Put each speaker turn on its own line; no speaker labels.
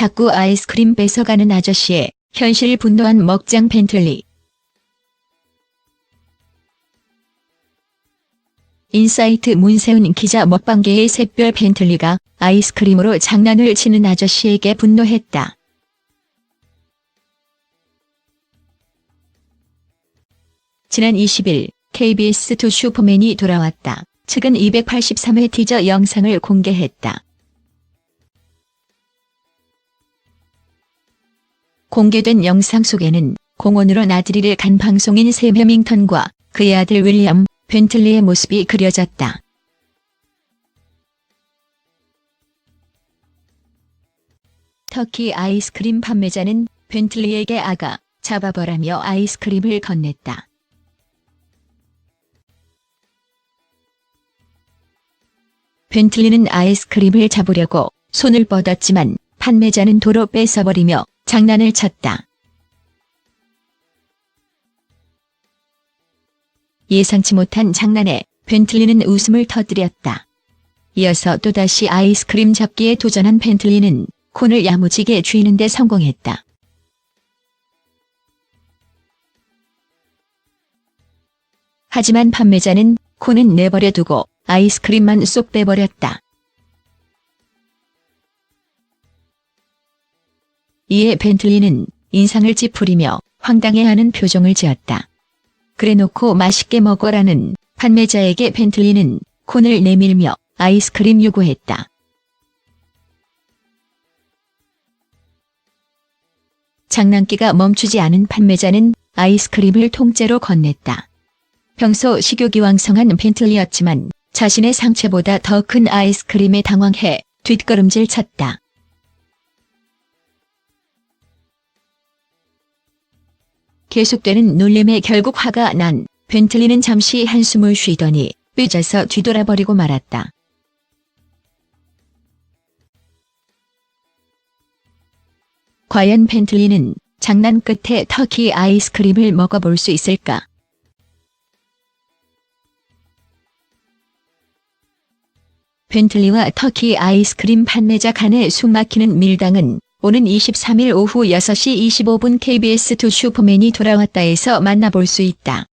자꾸 아이스크림 뺏어가는 아저씨에 현실 분노한 먹장 벤틀리. 인사이트 문세훈 기자 먹방계의 샛별 벤틀리가 아이스크림으로 장난을 치는 아저씨에게 분노했다. 지난 20일 KBS2 슈퍼맨이 돌아왔다. 측은 283회 티저 영상을 공개했다. 공개된 영상 속에는 공원으로 나들이를 간 방송인 샘 해밍턴과 그의 아들 윌리엄 벤틀리의 모습이 그려졌다. 터키 아이스크림 판매자는 벤틀리에게 아가 잡아보라며 아이스크림을 건넸다. 벤틀리는 아이스크림을 잡으려고 손을 뻗었지만 판매자는 도로 뺏어버리며 장난을 쳤다. 예상치 못한 장난에 벤틀리는 웃음을 터뜨렸다. 이어서 또다시 아이스크림 잡기에 도전한 벤틀리는 콘을 야무지게 쥐는 데 성공했다. 하지만 판매자는 콘은 내버려 두고 아이스크림만 쏙 빼버렸다. 이에 벤틀리는 인상을 찌푸리며 황당해하는 표정을 지었다. 그래놓고 맛있게 먹어라는 판매자에게 벤틀리는 콘을 내밀며 아이스크림 요구했다. 장난기가 멈추지 않은 판매자는 아이스크림을 통째로 건넸다. 평소 식욕기왕성한 벤틀리였지만 자신의 상체보다 더 큰 아이스크림에 당황해 뒷걸음질 쳤다. 계속되는 놀림에 결국 화가 난 벤틀리는 잠시 한숨을 쉬더니 삐져서 뒤돌아버리고 말았다. 과연 벤틀리는 장난 끝에 터키 아이스크림을 먹어볼 수 있을까? 벤틀리와 터키 아이스크림 판매자 간의 숨막히는 밀당은 오는 23일 오후 6시 25분 KBS2 슈퍼맨이 돌아왔다에서 만나볼 수 있다.